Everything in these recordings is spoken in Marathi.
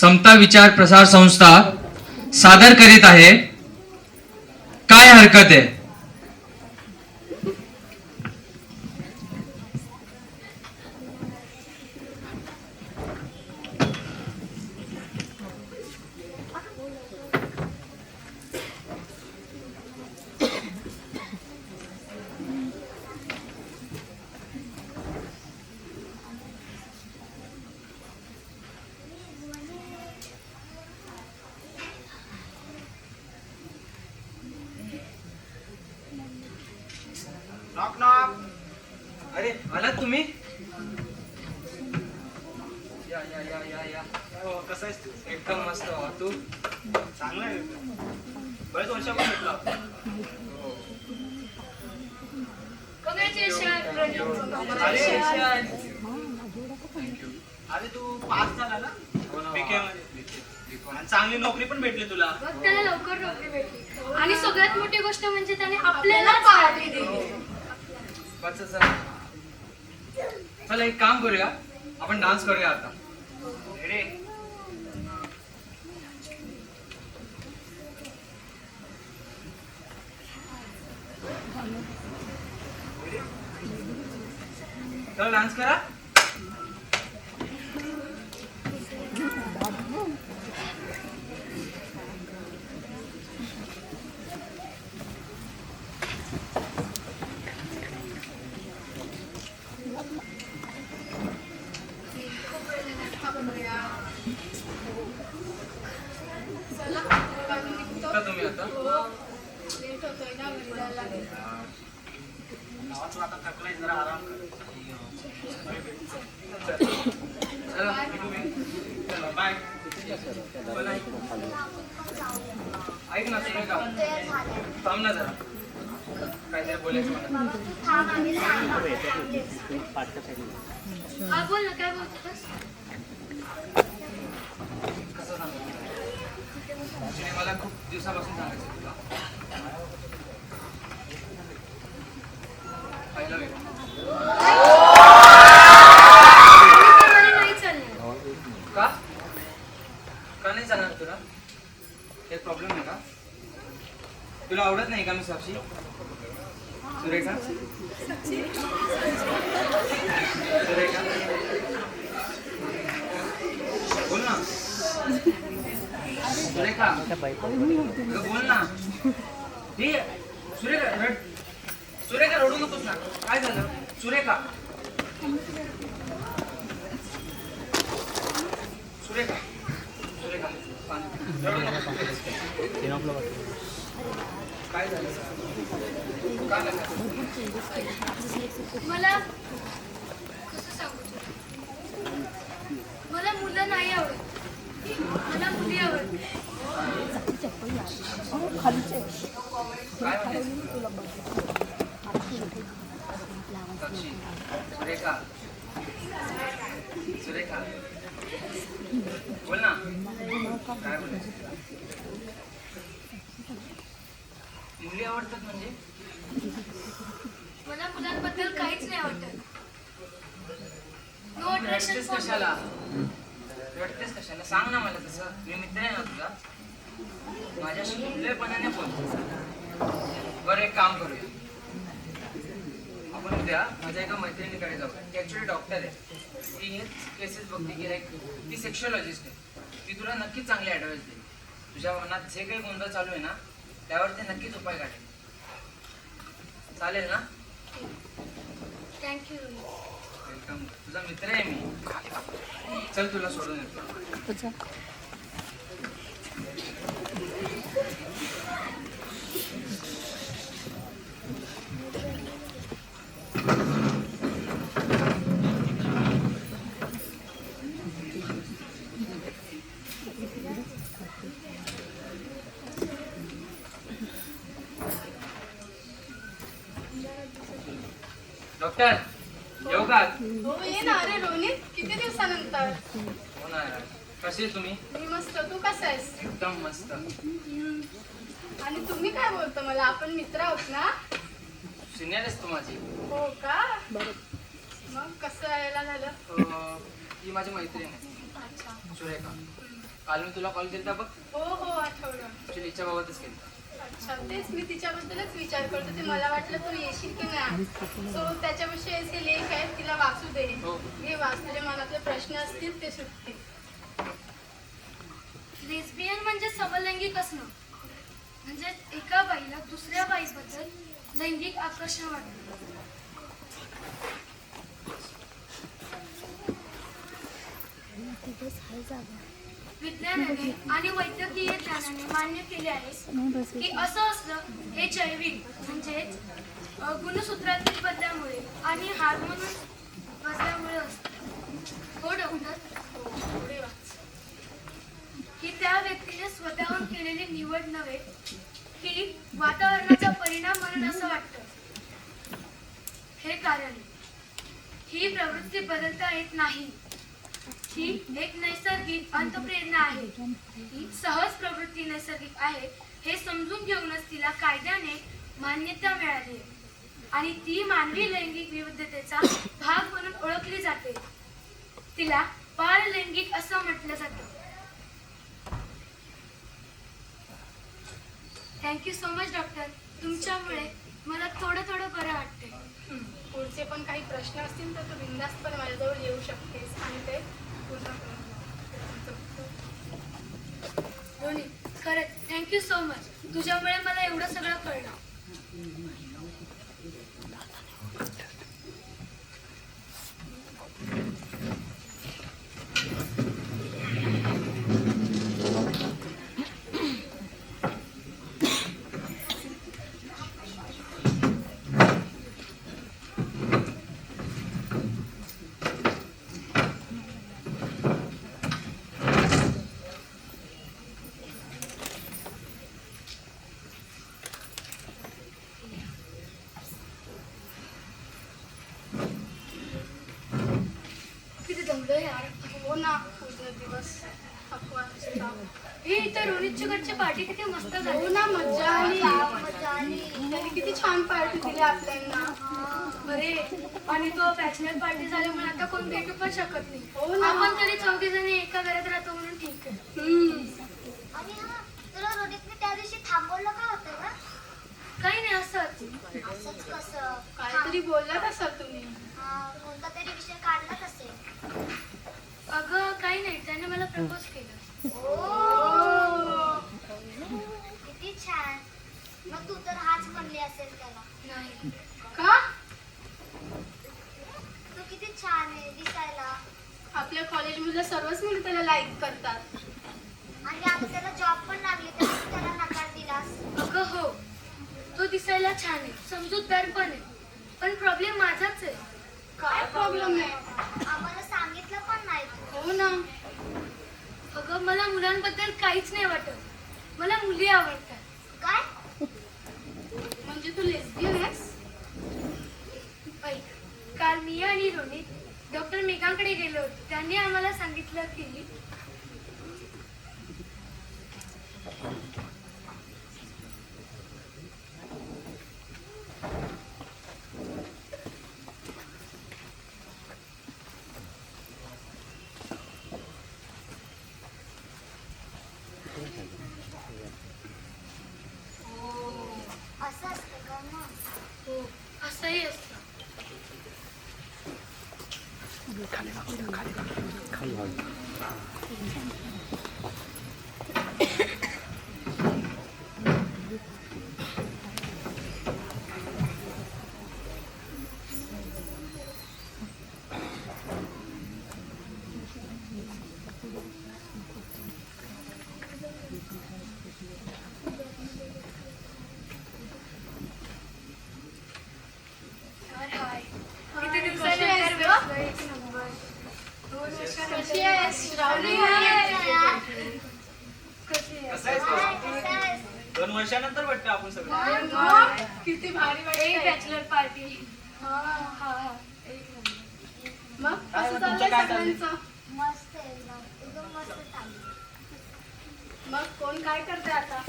समता विचार प्रसार संस्था सादर करीत आहे. काय हरकत आहे? तुम्ही? या या या या या. हो कसं आहेस तू? एकदम मस्त. हो. तू? चांगलं आहे. बरेच वर्षापासून भेटलो. अरे तू पास झाला ना? BK मध्ये. आणि चांगली नोकरी पण भेटली तुला. मग त्याला लवकर नोकरी भेटली. आणि सगळ्यात मोठी गोष्ट म्हणजे त्याने आपल्याला पार्टी दिली. बस चला चला एक काम करूया आपण डान्स करूया आता चल डान्स करा। आम्ही आता. जरा आराम बाय ऐक. ना सुरेखा. थांब ना जरा. काहीतरी बोलायचं मला? बोल ना काय बोलतो कसं सांगू तिने मला खूप दिवसापासून सांगायचं तुला I love you. का? का नाही चालणार तुला? काही प्रॉब्लेम आहे का? तुला आवडत नाही का मी साक्षी? सुरेखा? सुरेखा? बोल ना. सुरेखा. बोल ना. हे सुरेखा रड. सुरेखा रडू नकोस ना. काय झालं? सुरेखा. सुरेखा. सुरेखा. पाणी. रडू नको. काय झालं? काय झालं? मला कसं सांगू तुला? मला मुलं नाही आवडत मला मुली आवडतात काय म्हणायचं साक्षी सुरेखा. सुरेखा. बोल ना. काय बोलायचं मुली आवडतात म्हणजे? मला मुलांबद्दल काहीच नाही आवडत. नो अट्रॅक्शन कशाला? रडतेस कशाला? सांग ना मला तसं. मी मित्र आहे ना तुझा. माझ्याशी खुल्लेपणाने बोल. बरं एक काम करूया. आपण उद्या माझ्या एका मैत्रिणीकडे जाऊ. ती ऍक्च्युली डॉक्टर आहे. ती हेच केसेस बघते की लाईक ती सेक्शुअलॉजिस्ट आहे. ती तुला नक्कीच चांगली ॲडवाईस देईल. तुझ्या मनात जे काही गोंधळ चालू आहे ना त्यावर ते नक्कीच उपाय काढेल. चालेल ना? थँक्यू वेलकम तुझा मित्र आहे मी. चल तुला सोडून येतो. डॉक्टर येऊ का? हो ये ना अरे रोनित किती दिवसानंतर? हो ना यार. कशी आहे तुम्ही? मी मस्त. तू कसा आहेस? एकदम मस्त. आणि तुम्ही काय बोलतो मला? आपण मित्र आहोत ना? सिनियर आहेस तू माझी. हो का? मग कसं यायला झालं? अं, ही माझी मैत्रीण आहे. अच्छा. सुरेखा. काल मी तुला कॉल केला बघ. हो हो आठवलं. ऍक्च्युली हिच्याबाबतच केला अच्छा तेच मी तिच्याबद्दलच विचार करत. होते मला वाटलं तू येशील की नाही. सो त्याच्याविषयी असे लेख आहेत तिला वाचू दे. हो. घे वाच तुझ्या मनातले प्रश्न असतील ते सुटतील. लेस्बियन म्हणजे समलैंगिक असणं. म्हणजे एका बाईला दुसऱ्या बाईबद्दल लैंगिक आकर्षण वाटतं. विज्ञानाने आणि वैद्यकीय ज्ञानाने मान्य केले आहे की असं असलं हे जैविक म्हणजेच गुणसूत्रातील बदलामुळे आणि हार्मोन बदलामुळे असतं. हो डॉक्टर त्या व्यक्तीने स्वतःहून केलेली निवड नव्हे की वातावरणाचा परिणाम म्हणून असं वाटतं. हे कारण ही प्रवृत्ती बदलता येत नाही. ही एक नैसर्गिक अंतप्रेरणा आहे. ही सहज प्रवृत्ती नैसर्गिक आहे हे समजून घेऊनच तिला कायद्याने मान्यता मिळाली आहे. आणि ती मानवी लैंगिक विविधतेचा भाग म्हणून ओळखली जाते. तिला पारलैंगिक असं म्हटलं जातं. थँक्यू सो मच डॉक्टर तुमच्यामुळे मला थोडं थोडं बरं वाटते पुढचे पण काही प्रश्न असतील तर तू बिंदास्तपणे माझ्याजवळ येऊ शकतेस. आणि ते रोनी खरंच थँक्यू सो मच तुझ्यामुळे मला एवढं सगळं कळलं किती दमलो यार हो ना पूर्ण दिवस थकवा नुसता. हे इथं घरची पार्टी किती मस्त हो झाली ना मज्जा आली. मजा आली. त्यांनी किती छान पार्टी दिली आपल्याला. अरे आणि तो बॅचलर पार्टी झाल्यामुळे आता कोण भेटू पण शकत नाही. हो ना. आपण तरी चौघी जणी एका घरात राहतो म्हणून ठीक आहे. हम्म. आणि हा तुला रोनितने त्या दिवशी थांबवलं का होतं ना काही नाही असंच. असंच कसं? काहीतरी बोललात असाल तुम्ही. हा, कोणता तरी विषय काढलाच असेल? अगं काही नाही. त्याने मला प्रपोज का? तू किती छान आहे दिसायला. आपल्या कॉलेजमधल्या सर्वच मुली त्याला लाईक करतात. आणि आता त्याला जॉब पण लागली तर तू त्याला नकार दिलास. अगं हो. तो दिसायला छान आहे समजूतदार पण आहे. पण प्रॉब्लेम माझाच आहे. काय प्रॉब्लेम आहे? आम्हाला सांगितलं पण नाही. तू हो ना. अगं मला मुलांबद्दल काहीच नाही वाटत. मला मुली आवडतात. काय? म्हणजे तू लेस्बियन आहेस ऐक काल मी आणि रोनित डॉक्टर मेघांकडे गेलो होतो. त्यांनी आम्हाला सांगितलं की असं असतं का मग हो असंही असतं तर हाय किती कशी आहेस दिवसानंतर गं? भेटलोय, एक नंबर दोन वर्षानंतर कशी आहेस श्रावणी कशी आहे कसं आहेस काय, भाऊ? कसं आहेस? दोन वर्षानंतर भेटतो आपण सगळं. किती भारी. बॅचलर पार्टी हा. हा हा. मग काय कसं चाललंय? सगळ्यांचं? मस्त आहे एकदम एकदम मस्त चालू मग कोण काय करते आता?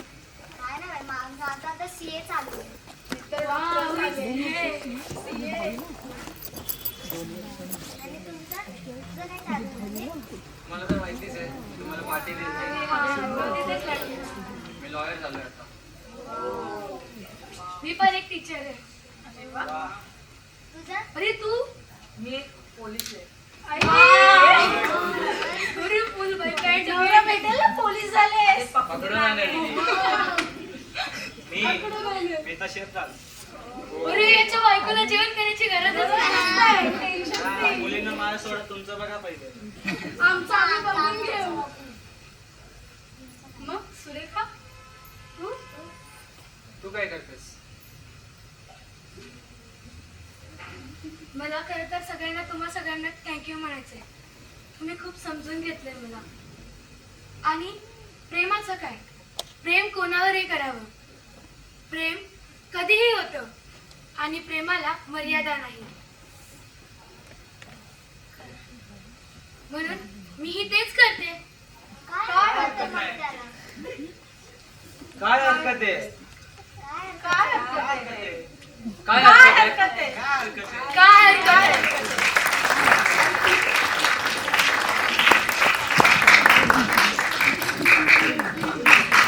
काय नाही माझं आता आता सी ए चालू आहे मित्र डॉक्टर झाले. CA. आणि तुमचं तुझं काय चालू आहे मला तर माहितीच आहे तुम्हाला द्यायची लागली. मी लॉयर झालोय आता. मी पण एक टीचर आहे. तुझं अरे तू? मी पोलीस आहे. अरे! फुल बाई काय नवरा भेटायला पोलीस झाले मी शेतात अरे याच्या बायकोला जेवण करायची नाही. टेन्शन हा, मुलींना मला सोडा तुमचं बघा पहिले. आमचं आम्ही बघून घेऊ. मग सुरेखा? तू? तू काय करतेस? मला खरं तर सगळ्यांना तुम्हा सगळ्यांना थँक्यू म्हणायचंय. तुम्ही खूप समजून घेतलंय मला. आणि प्रेमाचं काय? प्रेम कोणावरही करावं. प्रेम कधीही होतं. आणि प्रेमाला मर्यादा नाही. म्हणून मीही तेच करते. काय त्याला काय हरकत आहे? काय हरकत आहे? काय हरकत आहे? काय हरकत आहे? काय काय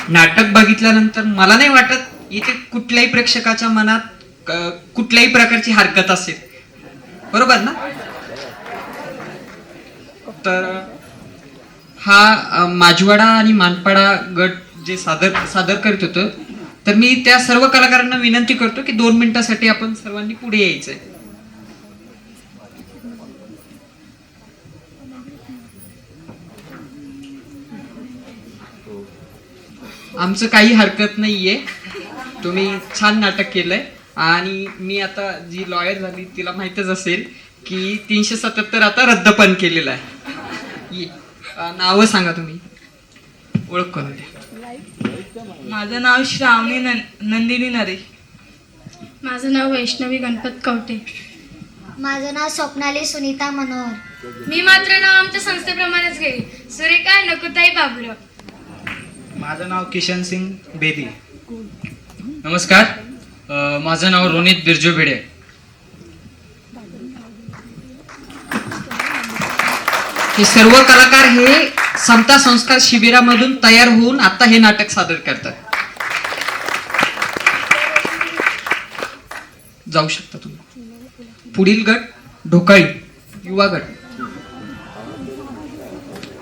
नाटक बघितल्यानंतर मला नाही वाटत इथे कुठल्याही प्रेक्षकाच्या मनात कुठल्याही प्रकारची हरकत असेल. बरोबर ना? तर हा माजवाडा आणि मानपाडा गट जे सादर सादर करत होतं तर मी त्या सर्व कलाकारांना विनंती करतो की दोन मिनिटासाठी आपण सर्वांनी पुढे यायचंय. आमचं काही हरकत नाहीये. तुम्ही छान नाटक केलंय. आणि मी आता जी लॉयर झाली तिला माहितच असेल की तीनशे सत्याहत्तर आता रद्द पण केलेलं आहे. नावं सांगा तुम्ही. ओळख करून द्या. माझं नाव श्रावणी नं- नंदिनी नरेश माझं नाव वैष्णवी गणपत कवटे. माझं नाव स्वप्नाली सुनीता मनोहर. मी मात्र नाव आमच्या संस्थेप्रमाणेच घेईल सुरेखा नकुताई बाबुराव. माझं नाव किशन सिंग बेदी. नमस्कार. माझं नाव रोनित बिरजू भिडे. हे सर्व कलाकार हे समता संस्कार शिबिरामधून तयार होऊन आता हे नाटक सादर करतात. जाऊ शकता तुम्ही. पुढील गट ढोकाळी युवा गट.